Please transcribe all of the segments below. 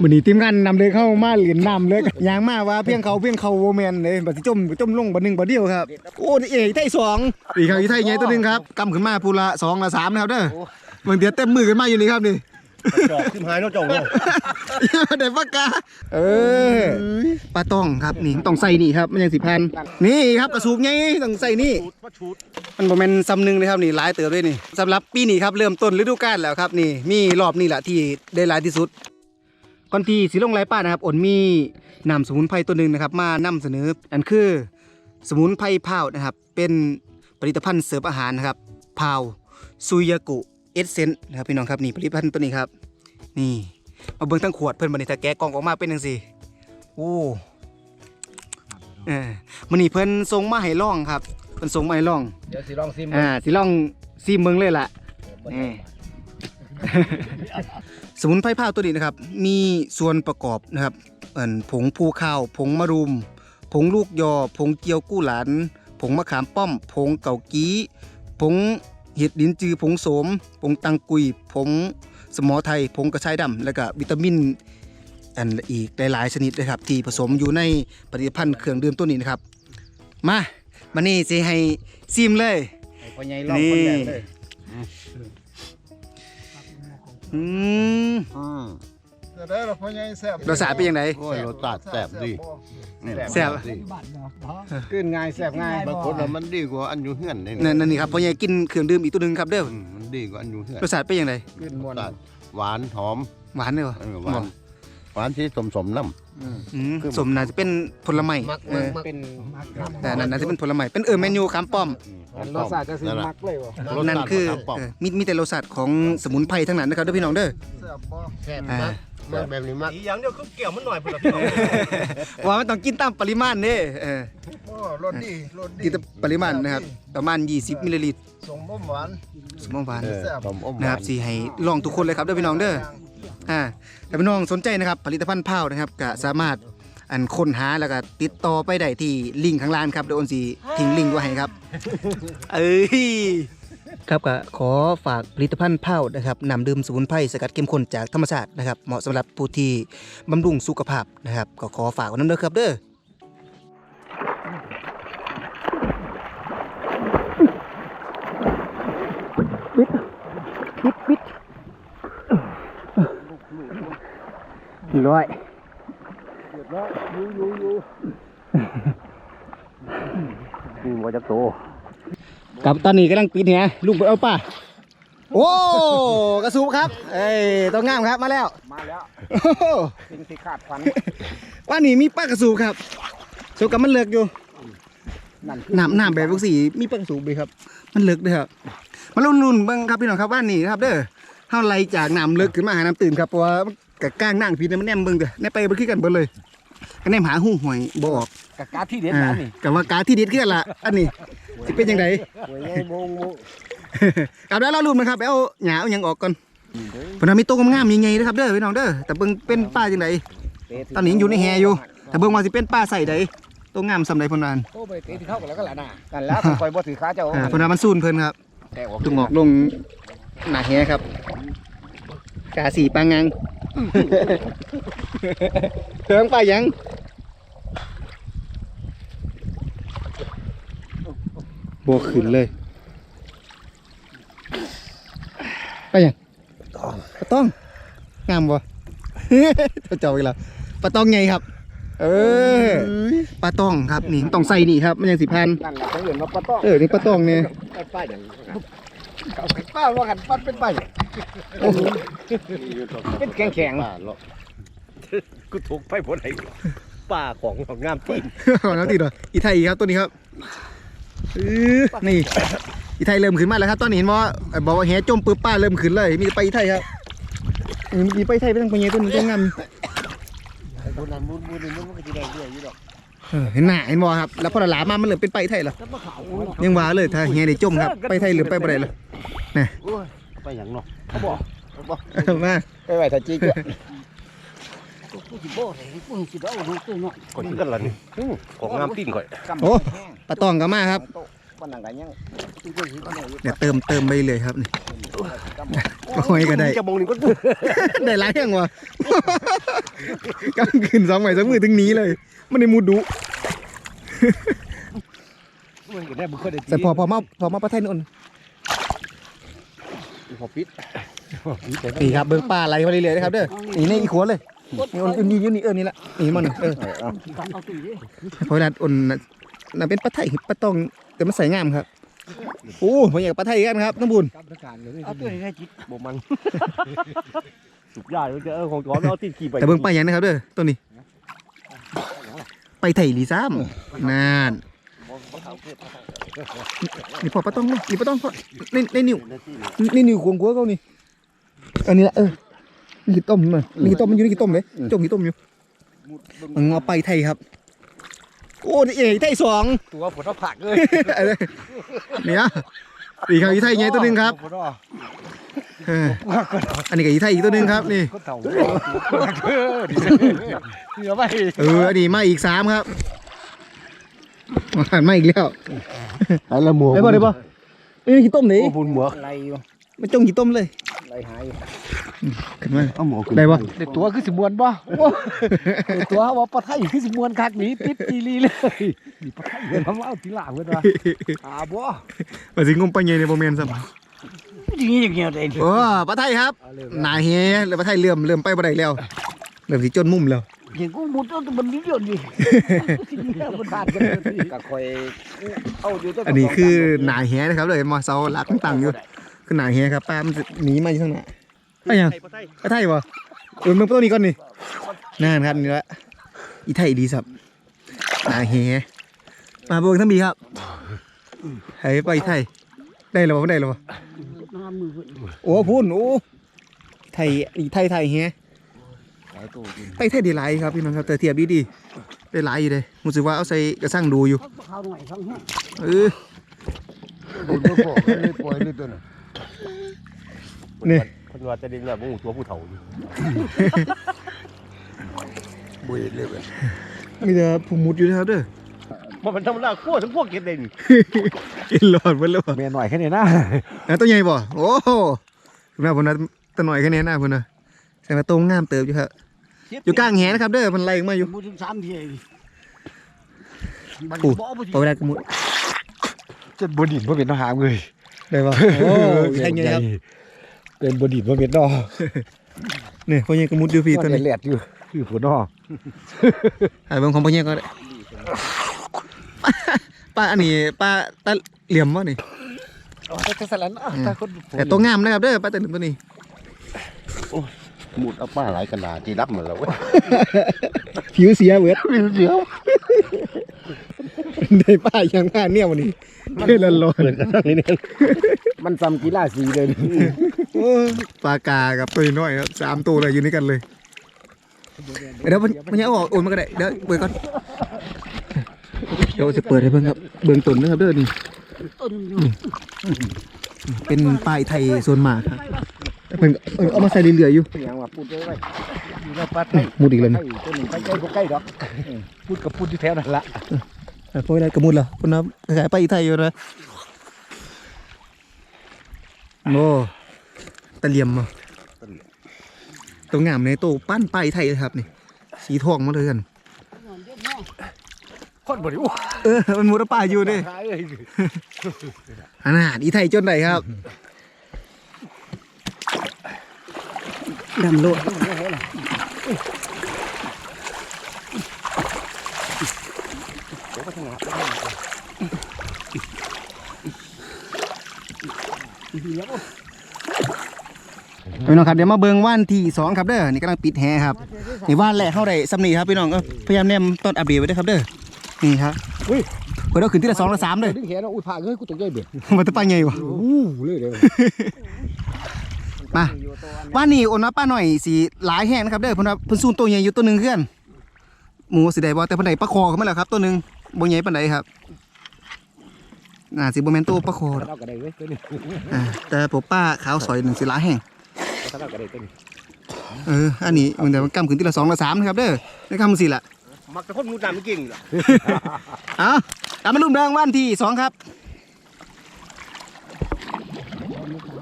มื้อนี้ทีมงานนำเลยเข้ามาเหรียญน้ำเลยยางมาว่าเพียงเขาเพียงเขาโวแมนเลยบัดสิจมจมลงบัดหนึงบัดเดียวครับ โอ้นี่เอกไทยสองอีกครับอีกไทยใหญ่ตัวหนึงครับกำขึ้นมาพูละสองละสามนะครับเด้อเบิ่งเดี๋ยวเต็มมือกันมาอยู่นี่ครับนี่จอกขึ้นหายเนาะจอกเนาะเด็ดปากกาเออปลาต้องครับนี่ต้องใส่นี่ครับมันยังสิพันนี่ครับกระสูบไงต้องใส่นี่ชูดมาชูดมันบ่แม่นซ้ำหนึงเลยครับนี่หลายเติบเลยนี่สำหรับปีนี้ครับเริ่มต้นฤดูกาลแล้วครับนี่มีรอบนี้แหละที่ได้หลายที่สุด ก่อนที่สิลงไลป้านะครับอ่นมีนำสมุนไพรตัวหนึ่งนะครับ มานำเสนออันคือสมุนไพรพาวนะครับ เป็นผลิตภัณฑ์เสริมอาหารนะครับพาวซุยากุเอสเซนนะครับพี่น้องครับนี่ผลิตภัณฑ์ตัวนี้ครับ นี่มาเบิ่งทั้งขวดเพิ่นบัดนี้ถ้าแกะกล่องออกมาเป็นจังซี่โอ้เออมื้อนี้เพิ่นส่งมาให้ลองครับเพิ่นส่งมาให้ลองเดี๋ยวสิลองซิมอ่าสิลองซีมเมืองเลยล่ะนี่ สมุนไพรผ้าวตัวนี้นะครับ มีส่วนประกอบนะครับเอ่นผงภูข้าว ผงมะรุม ผงลูกยอ ผงเจียวกู้หลาน ผงมะขามป้อม ผงเก่ากี้ผงเห็ดดินจือ ผงโสม ผงตังกุย ผงสมอไทย ผงกระชายดำแล้วก็วิตามินอันอีกหลายๆชนิดนะครับ ที่ผสมอยู่ในผลิตภัณฑ์เครื่องดื่มตัวนี้นะครับ มามานี่สิให้ซิมเลย ให้พ่อใหญ่ลองคนแรกเลย อืมอืมจะได้เราพ่อใหญ่แซ่บรสชาติเป็นยังไง โอ้ยรสชาติแซ่บดีแซ่บ ดีขึ้นง่ายแซ่บง่ายบางคนว่ามันดีกว่าอันอยู่เฮือนนี่นั่นนั่นนี่ครับพ่อใหญ่กินเครื่องดื่มอีกตัวหนึงครับเด้ออืมมันดีกว่าอันอยู่เฮือนรสชาติเป็นยังไงขึ้นมวนรสชาติหวานหอมหวานเลยวะเออหวานหวานที่สมสมๆน้ อืมสมน่าจะเป็นผลไม้มักเอมักอมัก เป็นแต่นั่นน่าจะเป็นผลไม้เป็นเออเมนูคำป้อมำอันรสชาติจะสินั่นแหละมักเลยวะรสชาตินั่นคือมะขามป้อม เออมีมีแต่รสชาติของสมุนไพรทั้งนั้นนะครับเด้อพี่น้องเด้อแซ่บบ่แซ่บอ่ามักมักแบบนี้มักอีอย่างเดียวคือเกี่ยวมันหน่อยพุ่นล่ะพี่น้องว่ามันต้องกินตามปริมาณเด้เออบ่รสดีรสดีกินตามปริมาณนะครับประมาณ 20มิลลิลิตรส่งบ่หวานสมองหวานเออผมอมหนะควารันบสิให้ลองทุกคนเลยครับเด้อพี่น้องเด้อ อ่าถ้าพี่น้องสนใจนะครับผลิตภัณฑ์พาวนะครับก็สามารถอันค้นหาแล้วก็ติดต่อไปได้ที่ลิงก์ข้างล่างครับเดี๋ยวโอนสีทิ้งลิงก์ไว้ให้ครับ เอ้ยครับก็ขอฝากผลิตภัณฑ์พาวนะครับนำดื่มสมุนไพรสกัดเข้มข้นจากธรรมชาตินะครับเหมาะสำหรับผู้ที่บำรุงสุขภาพนะครับก็ขอฝากไว้น้ำเด้อครับเด้อปิดปิดปิด กี่ร้อยนี่ว่าจะโตกับตอนนี้กำลังปิดเนี่ยลุงไปเอาป่ะโอ้กระสูบครับ เอ้ยต้องงามครับมาแล้ว มาแล้วโอ้โหสิ่งที่ขาดฝันว่านี่มีปลากระสูบครับสูบกับมันเลิกอยู่นั่นน้ำน้ำแบบพวกสีมีปลากระสูบด้วยครับ มันเลิกด้วยครับมาลุ่นลุ่นๆเบ้างครับพี่น้องครับว่านี่นะครับ เด้อเท่าไรจากน้ำเลิกขึ้นมาหาน้ำตื่นครับเพราะว่ามัน กับก้างนั่งพีเนี่ยมันแนมเบิ่งเด้อแนมไปเบิ่งขึ้นกันเบิ่งเลยก็แนมหาหูหวยบออกกะกาที่เด็ดอ่าอันนี้กับว่ากาที่ดิดขึ้นละอันนี้สิเป็นยังไงโอ้ยไงโมงโมงกับแล้วเราลุ้นมันครับไปเอาหยาเอาหยังออกก่อนเพนนะมีโตวงามๆยังไงนะครับเด้อพี่น้องเด้อแต่เบิ่งเป็นป้าจังไดตอนนี้ยังอยู่ในแฮอยู่ แต่เบิ่งว่าสิเป็นป้าใส่ใดตัวงามสำใดเพนนันโอ้ไปเตะที่เข้ากันแล้วก็ละน่ะกันแล้วคอยบ่ถือขาเจ้าอ่าเพนว่ามันซูนเพิ่นครับแต่ออกตุงออกลงหนาแฮครับกาสีปางงัง เถิงไปยังโบขึ้นเลย ไปยังปลาต้อง งามบ่เจ้าอีกแล้วปลาต้องไงครับ เออปลาต้องครับนี่ต้องใส่นี่ครับ มันยังสิพันนั่นแหละเขาเรียกว่าปลาต้องเออนี่ปลาต้องเนี่ยไปป้าอย่าง เอาไปป้าว่ากันป้าเป็นป้าอย่างเป็นแข็งแข็งป่าเลาะกูถูกไปบ่ได้ป่าของของงามจริงเอาน้ำติดเหรออีไทยอีกครับตัวนี้ครับอื้อนี่อีไทยเริ่มขึ้นมาแล้วครับตอนนี้เห็นว่าบอกว่าแหจมปึ๊บป้าเริ่มขึ้นเลย มีแต่ไปอีไทยครับนี่มีไปอีไทยไปตั้งไปเงี้ยตัวนี้ตัวงามไอ้คนนั้นมุดมุดมุดมันก็จะได้เรื่อยอยู่ดอก เออเห็นหน้าเห็นบ่ครับ แล้วพอหลามามันเริ่มเป็นไปอีไทยเหรอยังว่าเลยถ้าแหได้จมครับ ไปไทยหรือไปบ่ได้เลยไปอย่างเนาะเขาบอกมาไปไว้ถ้าจีก็ก่อนกันล่ะนี่อื้อของงามจริงก่อยโอ้ปลาตองก็มาครับมันนั่งกันยังเดี๋ยวเติมเติมไปเลยครับนี่โอ้ยก็ได้จะมองนี่ก็ได้หลายอย่างวะกำขึ้นสองใหม่สองมือถึงหนี้เลย มันในมูดุมันก็ได้บุคคลได้แต่พอพอมาพอมาประเทศนนพอปิดนี่ครับเบิ้งปลาไหลมาเรื่อยๆนะครับเด้อนี่ในอีกขวดเลยนี่อนนี่อยู่นี่เออนี่ละนี่มันเออเอาตีดิเพราะนั้นอนน่ะน่ะเป็นปลาไทยปลาตองแต่มันใส่งามครับโอ้ผมอยากปลาไทยกันครับน้องบุญกับประการเลยเอาตัวนี้ให้จิตบ่มันสุกยอดเลยเออของจอมเอาติดขี่ไปแต่เบิ้งปลาอย่างนะครับเด้อตัวนี้ ไปไทยลีซ้ำนานนี่พอปลาตองเลยนี่ปลาตองพอในในนิ้วในนิ้วขวงกัวเขานี่อันนี้ละเออนี่กี่ต้มมันนี่กี่ต้มมันอยู่นี่กี่ต้มเลยจงกี่ต้มอยู่มันเอาไปไทยครับโอ้นี่เอ๋ไทยสองตัวผลผักเลยเนี่ย อีกครับอีไทยไงตัวหนึ่งครับเอออันนี้กับอีไทยอีกตัวหนึ่งครับนี่ ก็เต่าเออดีเหลือไปเอออันนี้มาอีกสามครับมามาอีกแล้วอะไรหมูได้ป่ะได้ป่ะนี่กี่ต้มนี่โอ้บุญหมูไรอยู่ มันจงกี่ต้มเลยไรหายขึ้นมาเอาหมูได้ป่ะเด็กตัวคือสิมวนบ่เด็กตัวว่าปลาไทยคือสิมวนคักหนีติดจีรีเลยนี่ปลาไทยเลยทำเอาทีหลังเว้ยว่าอาบ่มาสิงมไปไงในโมเมนต์ซ้อย่างนี้อย่างเงี้ยเลยำโอ้ปลาไทยครับนายเฮียแล้วปลาไทยเริ่มเริ่มไปบ่ได้แล้วเริ่มสิจนมุมแล้วอย่างกูมุดเอาตัวมันนิดเดียวดิมันขาดกันเลยก็คอยเอาอยู่ตั้งอันนี้คือนายเฮียนะครับเลยมาเสาหลักต่างๆอยู่ คือนายเฮียครับป้ามันจะหนีมาอยู่ข้างหน้าไปยังปลาไทยไปไทยวะเออมึงตัวนี้ก่อนนี่นั่นครับนี่ละอีไทยดีสับนาเฮมาเบิ่งทั้งบีครับเฮ้ยไปไทยได้แล้วบ่ได้แล้วบ่น้ำมือโอ้พุ่นโอ้ไทยอีไทยไทยเฮไปไทยดีหลายครับพี่น้องครับแต่เทียบดีดีๆได้หลายอยู่เลยรู้สึกว่าเอาใส่กระสังดูอยู่ข้าวหน่อยข้างห้องเออ บุญบ่พอเลยปล่อยเลยตัวน่ะนี่ คนว่าจะได้แบบงูตัวผู้เฒ่าอยู่บ่เห็นเลยเว้ยมีแต่ผู้มุดอยู่นะครับเด้อมันเป็นธรรมดาขั้วทั้งพวกเก็บเลยนี่กินหลอดเบิ่แล้วบ่เมียหน่อยแค่นี้นะอะตัวใหญ่บ่โอ้โหคุณแม่ผมนะตัวหน่อยแค่นี้นะพุ่นน่ะแสดงว่าตรงงามเติบอยู่ครับอยู่กลางแหนะครับเด้อมันไล่ออกมาอยู่ มุดถึงสามทีมันอู้บ่บ่พอเวลากระมุด จะบดินบ่เป็นทหารเลยได้ป่ะโอ้ใช่ไงครับเป็นบดินบ่เป็นดอเนี่ยพ่อเงี้ยกระมุดอยู่พี่ตัวนี้แหลดอยู่คือหัวดอหายเบิ่งของพ่อเงี้ยก็ได้ป้าอันนี้ป้าตาเหลี่ยมวะนี่แต่สลันถ้าคนแต่ตัวงามนะครับเด้อป้าตาเหลี่ยมตัวนี้หมุดเอาป้าหลายขนาดที่รับมาแล้วเว้ยผิวเสียเบิดมีเสียวได้ป้ายังงานเนี่ยวันนี้ เพื่อนละร้อนนี่นี่มันซ้ำกีฬาสีเลยโอ้ปลากากับตัวน้อยครับสามตัวเลยอยู่ด้วยกันเลยเดี๋ยวมันมันยังเอาออกโอนมาก็ได้เดี๋ยวเปิดก่อนเดี๋ยวจะเปิดให้เบิ่งครับเบิ่งต้นนะครับเด้อนี่ต้นเป็นป้ายไทยโซนหมากครับเพิ่นเออเอามาใส่เรื่อยๆอยู่อย่างว่าพูดได้ไว้อยู่ว่าปลาไทยมุดอีกแล้วนี่ตัวนึงไปใกล้บ่ใกล้ดอกพูดกับพูดที่แถวนั่นละ เออพวกนี้กระมุดเหรอคนน้ำขายไปอีไทยอยู่นะโอ้ตะเหลี่ยมอะตัวงามในโตปั้นไปไทยเลยครับนี่สีทองมาเลยกันคนบ่ได้โอ้เออ มันมุดป่าอยู่เด้หายเลยขนาดอีไทยจนไหนครับดำโลด พี่น้องครับเดี๋ยวมาเบิ่งว่านที่สองครับเด้อนี่กำลังปิดแฮครับนี่ว่านแรกเข้าได้สำนีครับพี่น้องก็พยายามแนมต้นอัปเดตไว้ด้วยครับเด้อนี่ครับเฮ้ยเพิ่นเอาขึ้นที่ละสองละสามเลยดึงแขนเอาอุ้ยผ่าเอ้ยกูตกใจเบ็ดมันจะป้าไงวะอู้เลยเด้อมาว่านี่โอนว่าป้าหน่อยสีหลายแห้งนะครับเด้อเพิ่นว่าเพิ่นซูนตัวใหญ่อยู่ตัวหนึงเพื่อนหมูสิได้บ่แต่เพิ่นได้ปลาคอเข้ามาแล้วครับตัวหนึง บ่ใหญ่ปานใดครับน่าสิบ่แม่นตัวปลาคอดอกเราก็ได้เว้ยตัวนี้อ่าแต่ผมป้าขาวสอยหนึ่งสิหลายแห้งเราก็ได้ตัวนี้เอออันนี้มันแต่มันกำขึ้นทีละสองละสามนะครับเด้อในคำสิละมักแต่คนมูน้ำไม่เก่งล่ะเอ้าตามมาลุ่มเดิงวันที่สองครับ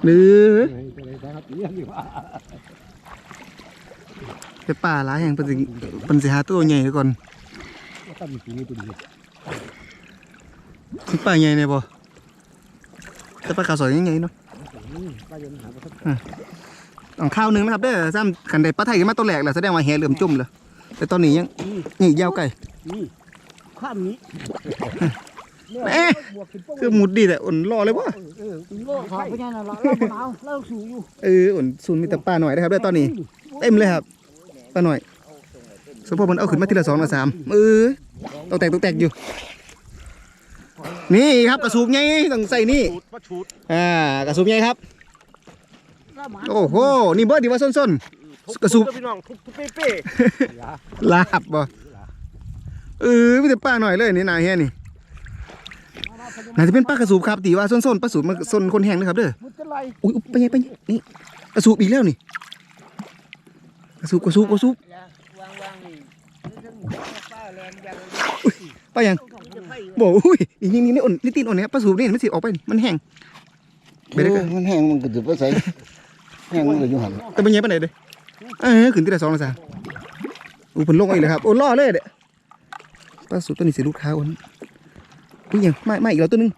หรือตัวนี้ครับเลี้ยงอยู่ว่าไปป่าหลายแห่งเพิ่นสิเพิ่นสิหาตัวใหญ่ก่อน ว่าตั้งมีตัวนี้ตัวนี้สิป่าใหญ่แน่บ่แต่ปลาขาวสอยใหญ่ๆเนาะป้าจะหาประทับต้องข้าวหนึงนะครับเด้อซ้ำคันได้ปลาไทยขึ้นมาตัวแรกแล้วแสดงว่าแหเริ่มจุ่มแล้วแต่ตอนนี้ยังนี่ยาวไกลนี่ข้ามนี้เอ๊ะคือหมุดดีแต่อ่อนรอเลยบ่เออโลกขาไปยังน่ะละเราหนาวเราสูงอยู่เอออ่อนศูนย์มีแต่ปลาหน่อยนะครับเด้อตอนนี้เต็มเลยครับปลาหน่อยสมพอมันเอาขึ้นมาทีละสองละสามเออตกแตกตกแตกอยู่ นี่ครับกระสูบใหญ่ต้องใส่นี่ชุดมาชุดอ่ากระสูบใหญ่ครับเราหมาโอ้โหนี่เบิร์ดดีว่าส้นๆกระสูบพี่น้องทุบทุบเป๊ะลาบบ่เออมีแต่ปลาหน่อยเลยนี่นายแฮนี่น่าจะเป็นปลากระสูบครับตีว่าส้นๆปลาสูบมันส้นคนแห้งเลยครับเด้อมันจะไรอุ้ยอุ๊ยไปไงไปไงนี่กระสูบอีกแล้วนี่กระสูบกระสูบกระสูบวางวางนี่ป้าแรงยังไปยัง บอกอุ้ยนี่นี่นี่อ่อนนี่ตีนอ่อนเนี่ยปลาสูบนี่มันสิออกไปนี่มันแห้งๆไปได้กันมันแห้งมันก็จะไปใส่แห้งมันก็อยู่หันแต่เป็นไงไปไหนเด้อเออขึ้นที่ละสองละสามอู้ผลลงอีกเลยครับโอ้ล่อเลยเด้อปลาสูบตัวนี้สีลูกค้าอ่อนอุ้ยยังไม่ไม่อีกแล้วตัวหนึง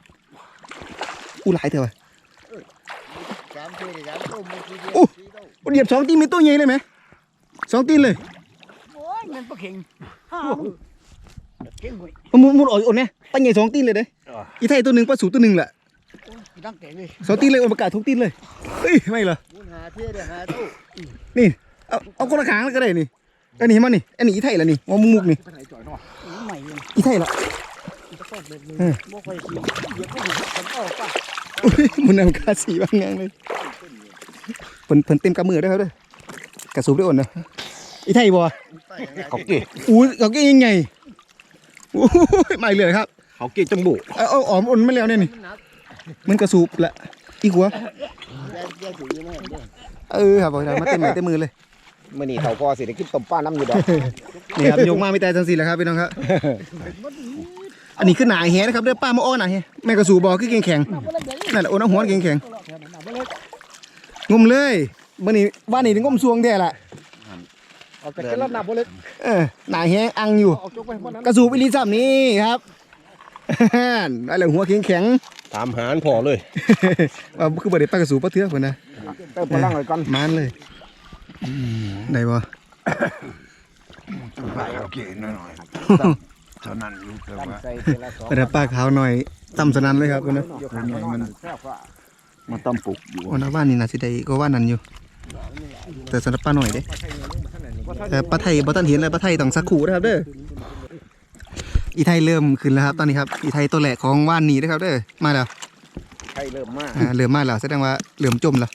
อู้หลายเถอะว่ะสามเท่สามต้มมันคือโอ้เหยียบสองตีนเป็นตัวใหญ่เลยไหมสองตีนเลยโอ้ยมันปลาเข่งห้าเข่งหวย มันมุดมุดออกอ่อนเนี่ยตั้งใหญ่สองตีนเลยเด้ออีไทยตัวหนึ่งปลาสูบตัวหนึ่งแหละตั้งแต่เลยสองตีนเลยโอมากาศทุกตีนเลยเฮ้ยไม่เหรอมันหาเท่เด้อหาตู้นี่เอาเอาคนละขางก็ได้นี่อันนี้มานี่อันนี้อีไทยละนี่งอมุกมุกนี่ไปไหนจ่อยเนาะใหม่เลยอีไทยละจะต้องเล็กเลยเออบ่ค่อยขี่เดี๋ยวก็หุ่นกันออกป่ะอุ้ยมันนำกาสีบางอย่างเลยเพิ่นเพิ่นเต็มกำมือได้อครับเด้อกระสูบได้อ่อนนะอีไทยบ่เขาเกะอู้เขาเก่งยังไงโอ้ยไม่เลยครับเขาเกะจมูกเอาเอาออมอ่อนมาแล้วเนี่ยนี่มันกระสูบละอีหัวแย่แย่ถือยังไงเออครับบอกได้มาเต็มไม้เต็มมือเลยมื่อนี้เขาพอสิได้กินต้มปลาน้ำอยู่ดอกนี่ครับยกมาไม่แต่จังสิแหละครับพี่น้องครับอันนี้คือหนาแหนะครับเด้อป้ามาอ้อหนาแหแม่กระสูบบอกคือเก่งแข็งนั่นแหละโอ้น้ำหัวเก่งแข็งงมเลยมื่อนี้บ้านนี้ถึงงมซวงแท้ละ เอาแต่กระนับบ่เล็กเออหนาแหอังอยู่เอาจกไปพวกนั้นกระสูบอิลิซัมนี่ครับนั่นแหละหัวเก่งแข็งตามหารพอเลยว่าคือบ่ได้ป้ากระสูบป้าเถื่อคนนะเติมพลังเลยก่อนมานเลยได้บ่ไปโอเคหน่อยๆเท่านั้นรู้แต่ว่าใส่ทีละสองแต่ป้าขาวหน่อยต่ำสนันเลยครับคนนะยกขามันแซ่บว่ามาต้มปลุกอยู่วันนั้นบ้านนี่น่าสิได้ก็ว่านั้นอยู่ แต่สำหรับป้าหน่อยเด้แต่ปลาไทยบ่ทันเห็นเลยปลาไทยต้องสักขู่นะครับเด้ออีไทยเริ่มขึ้นแล้วครับตอนนี้ครับอีไทยตัวแหลกของว่านนี้นะครับเด้อมาแล้วไข่เริ่มมากอ่าเริ่มมาแล้วแสดงว่าเริ่มจมแล้ว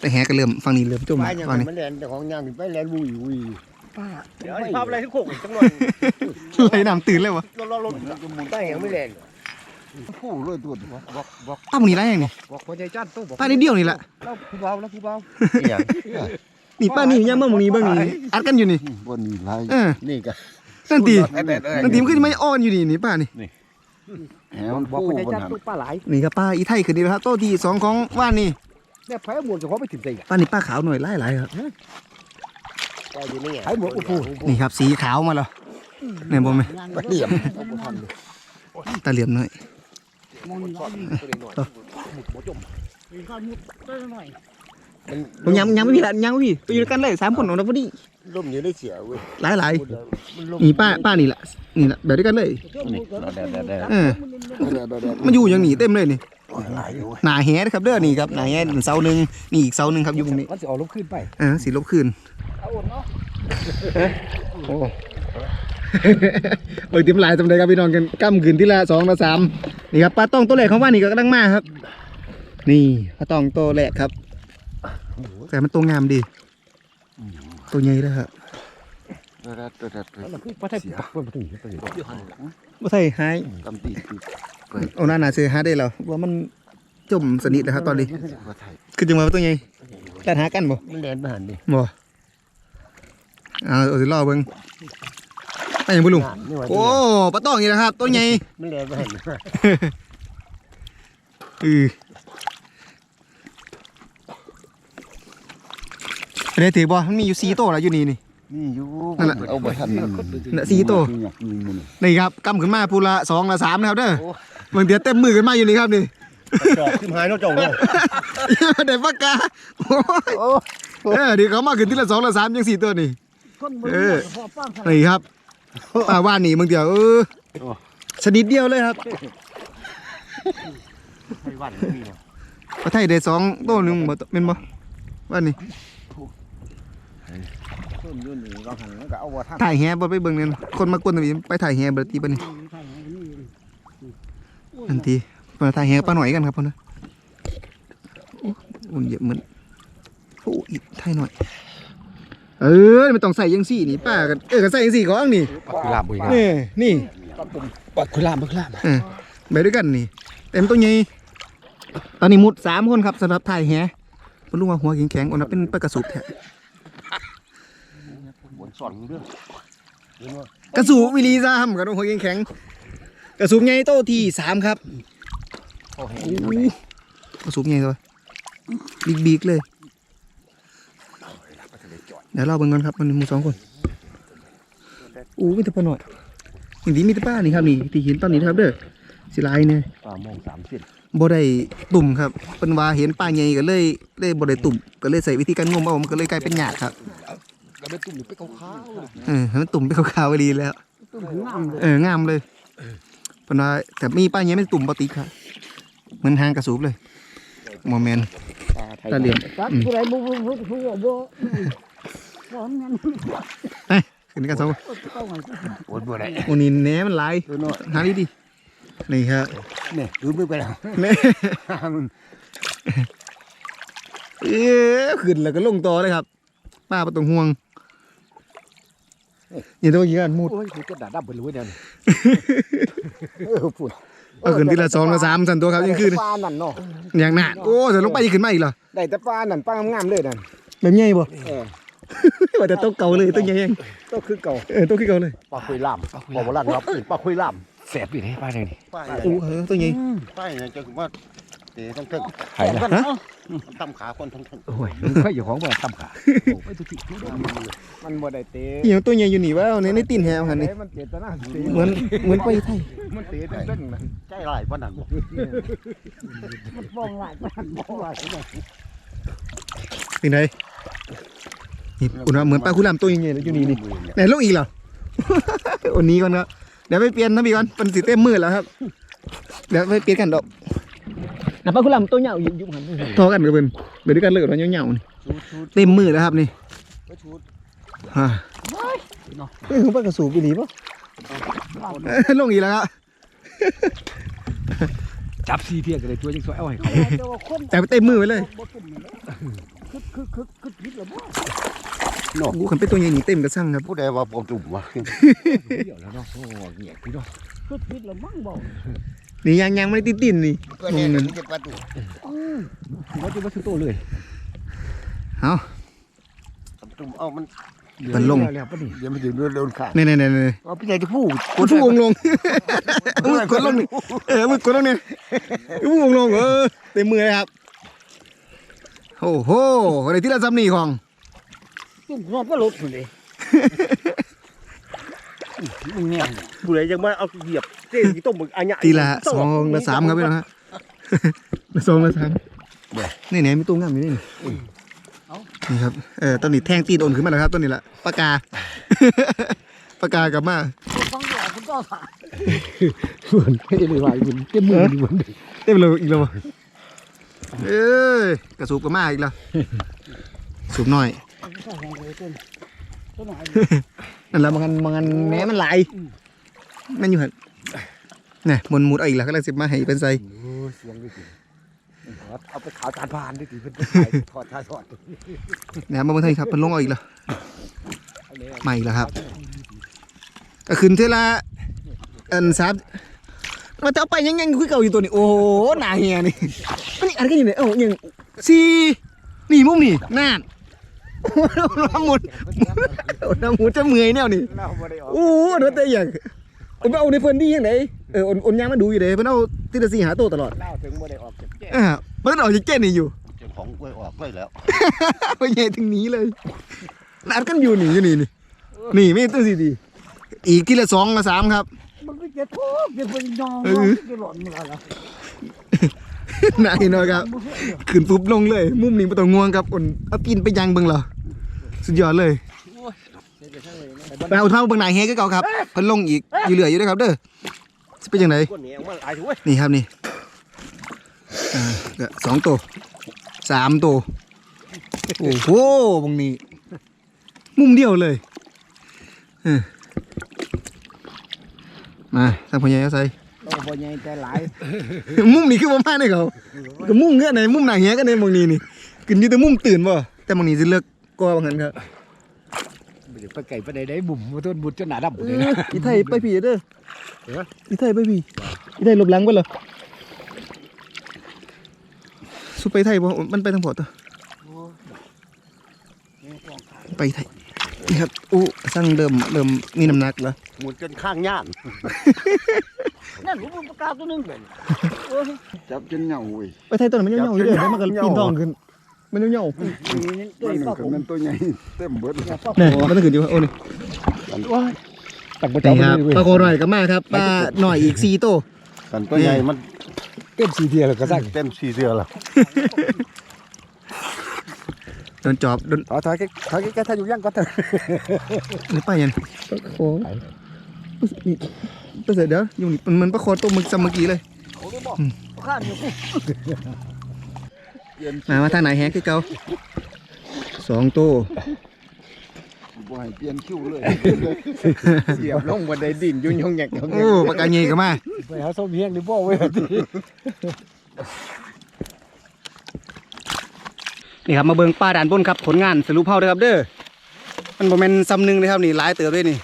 แต่แหก็เริ่มฝั่งนี้เริ่มจมไปแล้วยังฝั่งนี้มันแลนแต่ของย่างไปแลนวุยวุยเดี๋ยวภาพอะไรที่โขกจำนวนไหลน้ำตื่นเลยวะรถรถใต้ยังไม่แลน ผู้เลยตัวบอกบอกป้าหมองนี้ไรอย่างนี้บอกคนใจจ้านตู้บอกป้านิดเดียวนี่แหละเราผู้เบาแล้วผู้เบานี่ป้านี่ย่ามเมื่อหมองนี้เบิ่งนี่อัดกันอยู่นี่บนนี้ไรเออนี่ก็นั่นตีนั่นตีมันขึ้นไม่อ้อนอยู่นี่นี่ป้านี่แหมันบอกผู้คนใจบนจ้านหันตู้ปลาไหลนี่ครับป้าอีไทยขึ้นนี่นะครับโต๊ะที่สองของว่านนี่เนี่ยไผ่หมวกจะขอไปถึงใจป้านี่ป้าขาวหน่อยไล่หลายครับก็อยู่นี่ไผ่หมวกอุปูนี่ครับสีขาวมาแล้วเนี่ยบ่แม่เหลี่ยมตาเหลี่ยมหน่อย มองนี่ร้อยนี่ตัวหน่อยหมดหัวจมมีข้าวมุดได้หน่อยผมยังยังไม่มีละยังไม่มีไปอยู่ด้วยกันเลยสามคนของเราพอดีร่มอยู่ได้เสียเว้ยหลายหลายนี่ป้าป้านี่แหละนี่แหละแบบด้วยกันเลยเออมันอยู่ย่างนี้เต็มเลยนี่หลายอยู่หนาแหนะครับเด้อนี่ครับหนาแหเสาหนึ่งนี่อีกเสาหนึ่งครับอยู่ตรงนี้มันจะออกลบขึ้นไปเออสีลบคืนเอาอดเนาะโอ้เปิดติมหลายจำได้ครับพี่น้องกันกั้มคืนที่ละสองละสาม นี่ครับปลาต้องตัวแรกของว่านี่ก็กำลังมาครับ นี่ปลาต้องตัวแรกครับแต่มันตัวงามดี ตัวใหญ่ด้วยครับแดดแดดแดดแล้วคือปลาไทยปักมันถึงตัวนี้บ่ใช่หายกำตีตีโอ้น่าหนาเสือหาได้แล้วว่ามันจมสนิทนะครับตอนนี้ว่าไทยคือจังหวะว่าตัวใหญ่แต่หากันบ่มันแลนไปหันดิบ่เอาเอาสิรอเบิ่ง ไปยังบ่ลุงนี่ว่าโอ้ปลาตองนี่นะครับตัวใหญ่มันแลนไปหันเออไปได้ถือบ่มันมีอยู่4ตัวแล้วอยู่นี่นี่นี่อยู่นั่นแหละเอาบ่ทันน่ะสี่ตัวมีมันนี่ครับกำขึ้นมาพูละสองละสามนะครับเด้อบางเดียวเต็มมือขึ้นมาอยู่นี่ครับนี่จอกขึ้นหายเนาะเจ้าเนาะได้ปากกาโอ้ยเออเดี๋ยวเขามาขึ้นที่ละสองละสามยังสี่ตัวนี่คนบ่เออพอป้างนี่ครับ ป่าว่านี่บางเดียวเออชนิดเดียวเลยครับไต้หวันนี่เนาะประเทศได้สองตัวหนึ่งบ่เป็นบ่ว่านี่ต้นอยืนนี่ก็หันมันก็เอาบ่ทันถ่ายแฮบ่ไปเบิ่งเนี่ยคนมากวนตรงนี้ไปถ่ายแฮบ่ตีปะนี่อันทีมาถ่ายแฮปลาหน่อยกันครับพ่อนะโอ้อุ่นเยอะเหมือนโอ้อีกถ่ายหน่อย เออไม่ต้องใส่ยังสี่นี่ป้ากันเออก็ใส่ยังสี่ของนี่ลาบอีกนี่นี่ปักคุลามปักคุลามเออไปด้วยกันนี่ เต็มตัวใหญ่ตอนนี้มุดสามคนครับสำหรับถ่ายแฮบ่รู้ว่าหัวแข็งๆอันนั้นเป็นปลากระสุบแท้บนสอนเรื่องกระสูบวิลีซ้ำกับหัวแข็งๆกระสูบใหญ่โตที่สามครับโอ้โหกระสูบใหญ่ตัวบิ๊กบิ๊กๆเลย เดี๋ยวเราเบิ่งกันครับมันมีหมูสองคนอู้มีแต่ปลาหน่อยอย่างนี้มีแต่ป้านี่ครับนี่ที่เห็นตอนนี้นะครับเด้อสิลายเนี่ยปลามองสามเส้นบ่ได้ตุ่มครับเป็นว่าเห็นปลาใหญ่ก็เลยเลยบ่ได้ตุ่มก็เลยใส่วิธีการงมเอามันก็เลยกลายเป็นหยาดครับก็ได้ตุ่มไปขาวเออให้มันตุ่มไปขาวๆไปดีแล้วๆตุ่มงามเลยเอองามเลยเพราะว่าแต่มีป้ายเงี้ยไม่ตุ่มปกติครับเหมือนหางกระสูบเลยโมเมนต์ปลาไทยตาเหลี่ยมจักผู้ใด บ่บ่บ่บ่บ่บ่แม่นขึ้นกันสองเข้าไงโอ้ยบ่ได้โอ้นี่แหนมันหลายตัวน้อยหาดีดีนี่ครับนี่ดูมือไปแล้วแหน่เอ๊ะขึ้นแล้วก็ลงต่อเลยครับป้าประตองห่วงอย่าโดนยิงกันมุดโอ้ยกูจะด่าดับไปเลยเดี๋ยวนี้เออพูดเอาขึ้นทีละสองละสามสันตัวครับยังขึ้นปลานั่นเนาะอย่างหนาโอ้จะลงไปยังขึ้นมาอีกเหรอได้แต่ปลานั่นปลางามๆเลยนั่นแบบใหญ่บ่เออ ว่าแต่ตัวเก่าเลยตัวใหญ่ยังก็คือเก่าเออตัวขี้เก่าเลยปลาคุยล่ามบอกว่าล่ามครับปลาคุยล่ามแสบอีกนี่ป้าเลยนี่ปลาโอ้เออตัวใหญ่ปลาเนี่ยจะคือว่าเตะทั้งเทิงไข่นะตั้มขาคนทั้งเทิงโอ้ยมันค่อยอยู่ของบ่ตั้มขาโอ้ยตุจิมันบ่ได้เตะอีหยังตัวใหญ่อยู่นี่วะเอาในในตีนแหวหันนี่เตะมันเจตนาเตะเหมือนเหมือนไปไทยมันเตะเต้นๆนั่นใจร้ายปานนั้นบ่มันฟ้องหลายมันฟ้องหลายเป็นไง นี่คุณว่าเหมือนปลาคุรามตัวใหญ่ๆเลยอยู่นี่นี่ไหนลงอีกเหรอวันนี้ก่อนครับเดี๋ยวไปเปลี่ยนนะพี่ก่อนเป็นสีเต็มมือแล้วครับ เดี๋ยวไปเปลี่ยนกันดอกนะปลาคุรามตัวใหญ่ยุบยุบหันทอกันกับเป็นเดี๋ยวด้วยกันเลยกับมันเหยาวๆนี่เต็มมือแล้วครับนี่ฮะเฮ้ยของปลากระสูบอีหลีปะเอ้ยลงอีกแล้วครับจับซีเพียงกันเลยตัวยังสวยเอาให้เขาแต่ไปเต็มมือไว้เลยคือคือคือคือพิษละ บ่โอ้โหขันเป็นตัวใหญ่นี่เต็มกระสังครับผู้ใดว่าผมจุ่มวะเดี๋ยวแล้วเนาะโอ้เหี้ยพี่เนาะคือพิษละมั่งบ่นี่ยังยังไม่ได้ติดตินนี่ก็เนี่ยมันจะปลาตุว่าจะมาซื้อโตเลยเอาจุ่มเอามันมันลงแล้วปะนี่เดี๋ยวมันจะโดนขาเนี่ยเนี่ยเนี่ยเนี่ยเอาพี่ใหญ่จะพูดกดผู้วงลงมือกดลงนี่เออมือกดลงนี่ผู้วงลงเออเต็มมือเลยครับโอ้โหอะไรที่เราซ้ำนี่ของ ตุ้มนอนก็ลดเลยมึงเนี่ยผู้ใดยังมาเอาเหยียบเต้นต้มมึกอันเนี้ยทีละสองละสามครับพี่น้องฮะละสองละสามนี่เนี่ยมีตัวงามอยู่นี่นี่ครับเออตอนนี้แทงตีนโอนขึ้นมาแล้วครับตอนนี้ละปากกาปากกากลับมาฟังหลอกคุณก็ถ่ายเหมือนไม่ได้เลยว่าคุณเต็มมือเหมือนเต็มเลยอีกแล้ววะเอ้ยกระสูบก็มาอีกแล้วสูบหน่อย นั่นแหละบางอันบางอันแหนมันไหลายแม่นอยู่หันนี่มนมุดเอาอีกแล้วก็เลยสิมาให้เป็นไซโอ้เสียงดิเอาไปขาวจานพานดิสิเพิ่นถอดทายถอดเนี่ยมาเบิ่งไทยครับมันลงเอาอีกแล้วมาอีกแล้วครับก็ขึ้นเท่าละอันซับมาจะเอาไปยังยังคุยเก่าอยู่ตัวนี้โอ้โหหนาเฮียนี่อันนี้อันกันอยู่ไหนเอ้ายังสี่นี่มุมนี่น่าน น้ำมุดน้ำมุดจะเมื่อยแนวนี่เราบ่ได้ออกโอ้โหเดี๋ยวแต่อย่างเอาไปเอาในเพิ่นดียังไงเออโอนโอนยางมาดูอยู่เด้เพิ่นเอาทีละสี่หาตัวตลอดเล่าถึงบ่ได้ออกจากแก้อ่าเพิ่นเอาจิเก้นนี่อยู่เจ้าของกล้วยออกกล้วยแล้วไปใหญ่ถึงหนี้เลยนัดกันอยู่นี่อยู่นี่นี่นี่มีตัวสีดีอีกทีละสองละสามครับมันก็จะทุกข์จะเป็นยองเออจะหล่นมึงอะไร นายน้อยครับ ขึ้นปุ๊บลงเลย มุมนี้ไม่ต้องง่วงครับอ่นเอาปีนไปยังเบิ่งเหรอสุดยอดเลยไปเอาเท้าเบิ่งหนายเฮก็เก่าครับเพิ่นลงอีกอยู่เหลืออยู่ด้วยครับเด้อสิเป็นยังไงก้นเหนียวมันหลายถุงเว้ยนี่ครับนี่สองตัวสามตัวโอ้โหบางนี้ มุมเดียวเลยมาทางพญายาใส่ โอ้บ่ใหญ่แต่หลายมุมนี้คือประมาณนี้เขาก็มุมเงี้ยไหนมุมหนังเงี้ยกันในบางนี้นี่กินอยู่แต่มุมตื่นบ่แต่บางนี้สิเลือกกว่าบางนั้นครับบ่ได้ไปไก่ไปไหนได้บุ่มมาต้นบุญจนหนาดำหมดเลยนะอีไทยไปผีเด้ออีไทยไปผีอีไทยหลบหลังไปเหรอสุไปไทยบ่มันไปทางพอตัวไปไทยนี่ครับอู้สั่งเริ่มเริ่มมีน้ำหนักแล้วหมุนจนข้างย่าน นั่นผมประกาศตัวหนึงเลยจับจนเหงาเว้ยไปไทยตอนนั้นมันเหี่ยวๆอยู่เด้อแล้วมันก็ปีนทองขึ้น มันเหี่ยวตัวมันนี้หนึ่ก็งผก็มมันตัวใหญ่เต็มเบิดเลยๆนี่มันต้องขึ้นอยู่โอ้นี่ตักประนี่จำครับเลยปลาโคหน่อยก็มาครับปลาหน่อยอีก4โตวกันตัวใหญ่มันเต็มสีเทียแล้วก็สั่งเต็มสี่เดือนแล้วโดนจอบโดนถอยถอยถอยแกถ้าอยู่ยังก็เถอะนี่ไปยังโอ้นี่ไปเสร็จเดี๋ยวอยู่นี่มันเหมือนปลาโคตัวมึกซ้ำเมื่อกี้เลยข้ามอยู่มามาทางไหนแฮกคือเก่าสองตัวบ่ให้เปลี่ยนคิวเลยเสียบลงบนไดดินยุ่งยงแงกยงแงโอ้ปากกาเงี้ก็มาไปหาส้มเฮียงหรือบ่เว้ยนี่ครับมาเบิ่งป้าด่านบนครับผลงานสรุปเฮาเด้อครับเด้อมันบ่แม่นซ้ำหนึงเลยครับนี่หลายเติบเลยนี่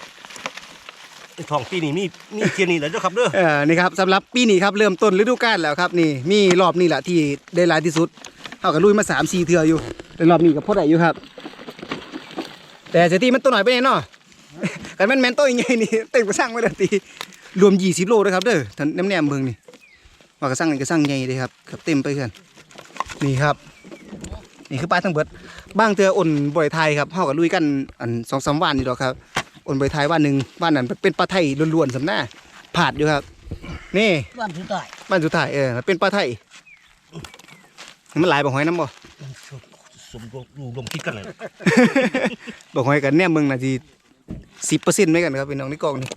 ทองปีนี้มีมีเทียนนี่แล้วเด้อครับเด้อเออนี่ครับสำหรับปีนี้ครับเริ่มต้นฤดูกาลแล้วครับนี่มีรอบนี้แหละที่ได้หลายที่สุดเฮาก็ลุยมา3 4เทื่ออยู่แต่รอบนี้ก็พอได้อยู่ครับ แต่เสียทีมันตัวหน่อยไปแน่เนาะกันแม่นแม่นตัวใหญ่นี่เต็มกระสังไว้เด้อตีรวม20โลเด้อครับเด้อท่านแนมๆเบิ่งนี่ว่ากระสังนี่กระสังใหญ่เด้ครับครับเต็มไปเพื่อนนี่ครับนี่คือปลาทั้งเบิด บางเทื่ออ่นบ่อยไทยครับเฮาก็ลุยกันอัน2-3วันนี่ดอกครับ อ่นบ่อยไทยวันหนึงวันนั้นเป็นปลาไทยล้วนๆสำหน้าผาดอยู่ครับ นี่บ้านสุดท้ายบ้านสุดท้ายเออมันเป็นปลาไทยมันหลายบ่หอยน้ำบ่สมรู้รวมคิดกันเลยบ่หอยกันแน่มึงน่ะสิสิบเปอร์เซ็นต์ไหมกันครับพี่น้องในกล่องนี่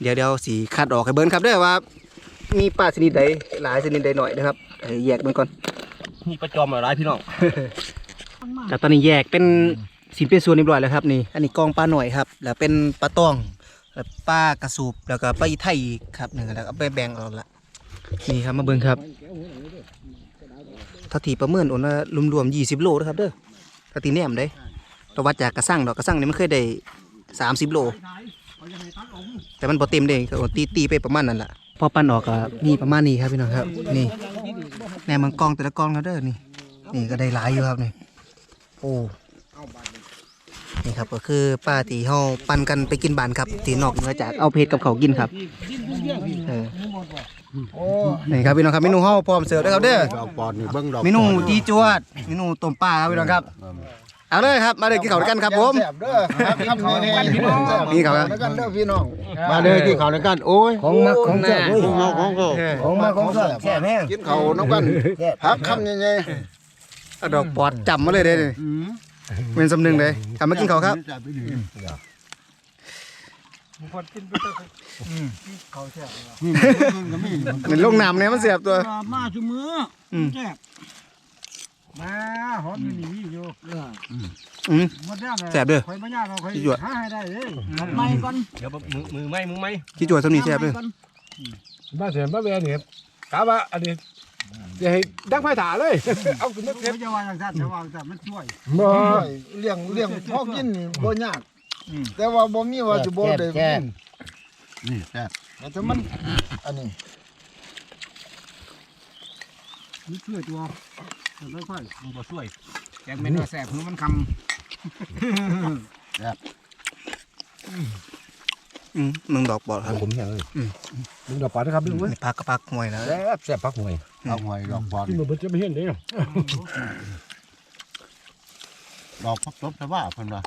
เดี๋ยวเดี๋ยวสีคัดออกให้เบิ้นครับเด้อว่า มีปลาชนิดใดหลายชนิดใดหน่อยนะครับให้แยกมันก่อนมีประจอมอะไรพี่น้องแต่ตอนนี้แยกเป็น สินเป็นส่วนเรียบร้อยแล้วครับนี่ อันนี้กองปลาหน่อยครับ แล้วเป็นปลาตองแล้วปลากระสูบแล้วก็ปลาอีไทยอีกครับหนึ่งแล้วก็เอาไปแบ่งเอาละนี่ครับมาเบิ่งครับถ้าตีประเมินโอนว่ารวมๆยี่สิบโลนะครับเด้อถ้าตีแหนมได้แต่วัดจากกระสังดอกกระสังนี่มันเคยได้สามสิบโล แต่มันบ่เต็มเด้ก็ตีตีไปประมาณนั้นแหละพอปั้นออกก็มีประมาณนี้ครับพี่น้องครับ นี่แหนมมันกองแต่ละกองแล้วเด้อนี่นี่ก็ได้หลายอยู่ครับนี่โอ้ นี่ครับก็คือป้าที่เฮาปั่นกันไปกินบ้านครับที่นอกเหนือจากเอาเพชรกับเขาวกินครับเออนี่ครับพี่น้องครับเมนูเฮาพร้อมเสิร์ฟแล้วครับเด้อดอกปอนนี่เบิ่งดอกเมนูจีจวดเมนูต้มปลาครับพี่น้องครับเอาเลยครับมาเลยกินข้าวด้วยกันครับผม แซ่บเด้อครับคำนี้นี่นี่ครับ แล้วกันเด้อพี่น้องมาเลยที่เขาในกันโอ้ยของมักของแซ่บเว้ยของเขาของเขาเออของมักของแซ่บแซ่บแห้งกินข้าวน้ำกันพักคำใหญ่เอาดอกปอดจำมาเลยเด้อนี่ เป็นสำนึงเลยทำมากินข้าวครับเหมือนลงน้ำเนี่ยมันเสียบตัว มาจุมืออืมแซ่บมาหอมอยู่นี่อยู่เอออืมหมดแล้วแซ่บเด้อคอยมายากเราคอยที่หยวดหาให้ได้เลยทำไมก่อนเดี๋ยวมือมือไม้มือไม้จีจวดสำนีแซ่บเลยบ้านเสียบ้านแม่เนี่ยกะว่าอันนี้ จะให้ดักไฟถาเลย เอาขึ้นมาเก็บจะว่าอย่างนั้นจะว่าแต่มันช่วยๆบ่เลี้ยงเลี้ยงพอกินนี่บ่ยากแต่ว่าบ่มีว่าจะบ่ได้กินนี่แซ่บแต่มันอันนี้มันช่วยตัวไม่ค่อยมึงบ่ช่วยแกงเม็ดว่าแสบคือมันค อืมมึงดอกปอดครับผมอย่างเลยมึงดอกปลานะครับลุงเว้ยนี่พักก็พักหวยนะแซ่บแซ่บพักหวยเอาหอยดอกปอนที่มันจะไม่เห็นเลยดอกพับตบแต่ว่าเพิ่นว่า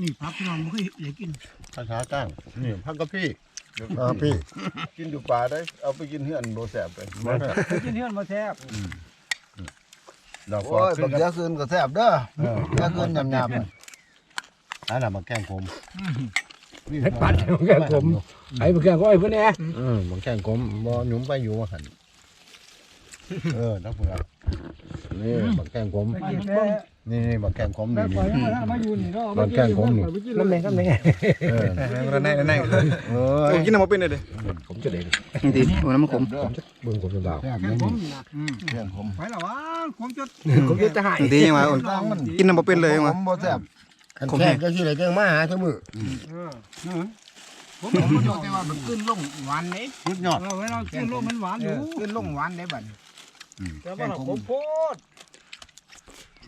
นี่พักพี่น้องบ่เคยได้กินภาษาตั้งนี่พักกะพี่อ่าพี่ กินอยู่ป่าได้ เอาไปกินเฮือนบ่แซ่บไปไปกินเฮือนบ่แซ่บดอกฟอโอ้ยขึ้บันกกันยาคืนก็แซ่บเด้อเออยาคืนยำๆน่ะอันนั้นมาแกล้งผม ให้ปัดให้มันแกงขมไอ้มันแกงก็ไอ้เพื่อนแน่เออมาแกล้งผมบ่หนุ่มไปอยู่ว่าหันเออนักเพื่อนนี่มาแกล้งผมไปกินแม่นี่นี่มาแกล้งผมแม่นี่ปล่อยนี่มามาอยู่นี่เนาะตอนแกล้งผมนี่น้ำแดงน้ำแดงเออแน่แน่เออโอ้กินน้ำมาเป็นเลยเด้ผมจะเด่นดีโอ้น้ำมันขมเบิ่งผมจะดาวแซ่บแค่นี่ผมนะเฮือนผมไปแล้ววะผมจะผมจะหายดียังไงโอนล้างมันกินน้ำมาเป็นเลยยังไงผมบ่แซ่บ คันแซ่บก็สิได้แกล้งมาหาทั้งมื้อผมผมบ่ยกแต่ว่ามันขึ้นลงหวานเด้สุดยอดเออเวลากินโลกมันหวานอยู่ขึ้นลงหวานได้บัดแต่ว่าผมโพด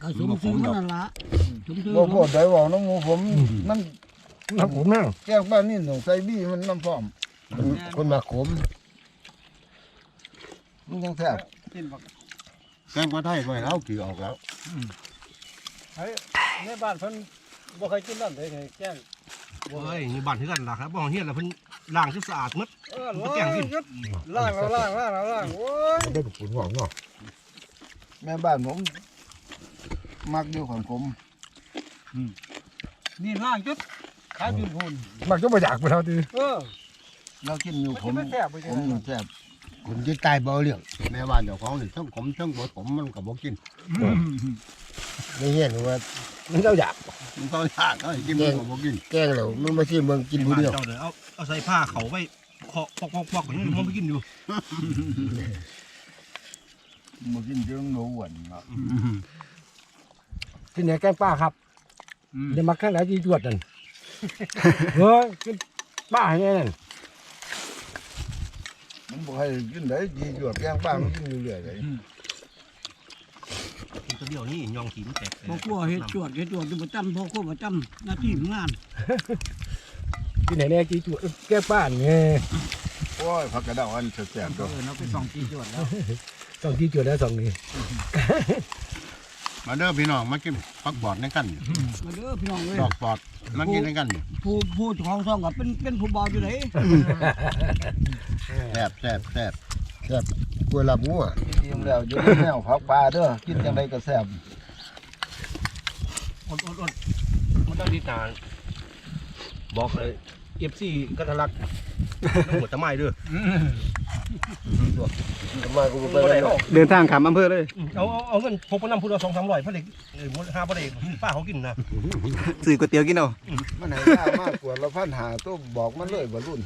ก็สมซื้อมันนั่นล่ะสมซื้อบ่โคตรได้เว้าน้ำหมูผมมันน้ำผมนั่งแกงบ้านนี่ต้องใส่บี้มันน้ำพร้อมคนมาขมมันยังแซ่บกินบักแกล้งบ่ได้ไว้แล้วกี่ออกแล้วในบ้านเพิ่น บ่เคยกินนั่นเลยไงแกงเฮ้ยนี่บ้านที่กันล่ะครับบ่เฮียนแล้วเพิ่นล้างที่สะอาดหมด เออล้างล้างแล้วล้างล้างแล้วล้างโอ้ยได้บุกปุ่นหอมเนาะแม่บ้านผมมักอยู่ของผมนี่ล้างจุดขายจุดหุ่นมันก็มาอยากไปแล้วดิเออเรากินอยู่มันผจะมไม่แซ่บไปผมมันแซ่บ คนที่ตายบ่เรื่องแม่บ้านเจ้าของนี่ทั้งขมทั้งบ่ขมมันก็บ่กินไม่เห็นว่ามันเจ้าอยากมันต้องยากเอ้ยกินมันก็บ่กินแกงแล้วมันไม่ใช่เมืองกินผู้บ้านเดียวเจ้าเด้อเอาเอาใส่ผ้าเขาไว้เคาะปอกๆๆอย่างนี้มันไปกินอยู่มากินเรื่องโนหวนครับที่ไหนแกงป้าครับเดี๋ยวมาข้างไหนจีจวดนั่นเฮ้ยกินป้าไงนั่น มันบอกให้กินได้ดีจวดแกงป้ามันกินอยู่เรื่อยเลยกินตัวเดียวนี่ยองขีมันแตกพอกลัวเฮ็ดจวดเฮ็ดจวดอยู่ประจำพอกลัวประจำหน้าที่งานที่ไหนแน่จีจวดแกงป้าไงโอ้ยผักกระเดาอันแซ่บๆตัวเออเราไปส่องกี่จวดแล้วสองจีจวดแล้วสองนี้ มาเด้อพี่น้องมากินผักบอดในกันนี่มาเด้อพี่น้องเอ้ยดอกบอดมากินในกันนี่ผู้ผู้ของซ่องก็เป็นเป็นผู้บ่าวอยู่ไหนแซ่บแซ่บแซ่บกล้วยลาบงัวกินแล้วอยู่ในแนวผักปลาเด้อกินจังไดก็แซ่บอดๆๆมันต้องดีตาบอกเลย FC กันทะลักหัวตะไม้เด้อ มากูไปบ่ได้แล้วเอาเดินทางขามอำเภอเลยเอาเอาเอาเงินพกไปนำผู้ละ2-300เพิ่นได้เอ้ยหมด5บ่ได้ป้าเขากินนะซื้อก๋วยเตี๋ยวกินเอามันไหนยากมากกว่าละพันหาตัวบอกมันเลยบ่รุ่น